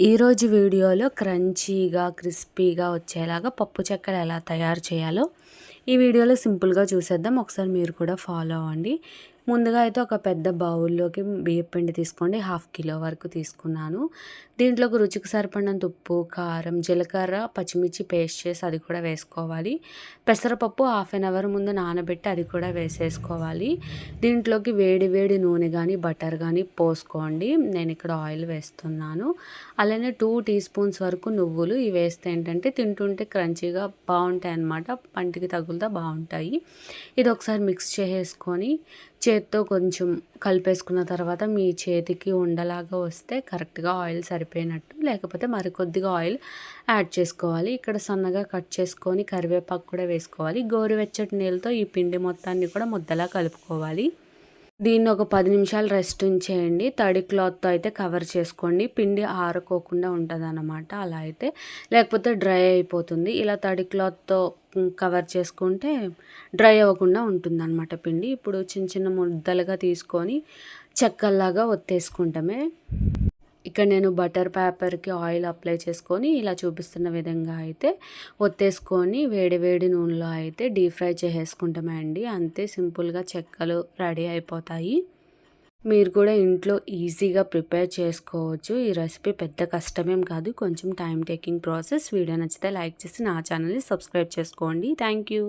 ఈరోజు వీడియోలో క్రంచీగా క్రిస్పీగా వచ్చేలాగా పప్పు చెక్కలు ఎలా తయారు చేయాలో ఈ వీడియోలో సింపుల్గా చూసేద్దాం. ఒకసారి మీరు కూడా ఫాలో అవ్వండి. ముందుగా అయితే ఒక పెద్ద బౌల్లోకి బియ్యం పిండి తీసుకోండి. హాఫ్ కిలో వరకు తీసుకున్నాను. దీంట్లోకి రుచికి సరిపడినంత ఉప్పు కారం జీలకర్ర పచ్చిమిర్చి పేస్ట్ చేసి అది కూడా వేసుకోవాలి. పెసరపప్పు హాఫ్ అన్ అవర్ ముందు నానబెట్టి అది కూడా వేసేసుకోవాలి. దీంట్లోకి వేడి వేడి నూనె కానీ బటర్ కానీ పోసుకోండి. నేను ఇక్కడ ఆయిల్ వేస్తున్నాను. అలానే టూ టీ స్పూన్స్ వరకు నువ్వులు ఇవి వేస్తే ఏంటంటే తింటుంటే క్రంచీగా బాగుంటాయి అన్నమాట పంటికి తగులుతా బాగుంటాయి. ఇది ఒకసారి మిక్స్ చేసేసుకొని చేత్తో కొంచెం కలిపేసుకున్న తర్వాత మీ చేతికి ఉండలాగా వస్తే కరెక్ట్గా ఆయిల్ సరిపోయినట్టు లేకపోతే మరికొద్దిగా ఆయిల్ యాడ్ చేసుకోవాలి. ఇక్కడ సన్నగా కట్ చేసుకొని కరివేపాకు కూడా వేసుకోవాలి. గోరువెచ్చటి నీళ్ళతో ఈ పిండి మొత్తాన్ని కూడా ముద్దలా కలుపుకోవాలి. దీన్ని ఒక పది నిమిషాలు రెస్ట్ ఉంచేయండి. తడి క్లాత్తో అయితే కవర్ చేసుకోండి. పిండి ఆరుకోకుండా ఉంటుంది అనమాట అలా అయితే. లేకపోతే డ్రై అయిపోతుంది. ఇలా తడి క్లాత్తో కవర్ చేసుకుంటే డ్రై అవ్వకుండా ఉంటుందన్నమాట పిండి. ఇప్పుడు చిన్న చిన్న ముద్దలుగా తీసుకొని చెక్కల్లాగా ఒత్తేసుకుంటామే. ఇక్కడ నేను బటర్ పేపర్కి ఆయిల్ అప్లై చేసుకొని ఇలా చూపిస్తున్న విధంగా అయితే ఒత్తేసుకొని వేడి వేడి నూనెలో అయితే డీప్ ఫ్రై చేసేసుకుంటామండి అంతే సింపుల్గా చెక్కలు రెడీ అయిపోతాయి. మీరు కూడా ఇంట్లో ఈజీగా ప్రిపేర్ చేసుకోవచ్చు. ఈ రెసిపీ పెద్ద కష్టమేం కాదు. కొంచెం టైం టేకింగ్ ప్రాసెస్. వీడియో నచ్చితే లైక్ చేసి నా ఛానల్ని సబ్స్క్రైబ్ చేసుకోండి. Thank you.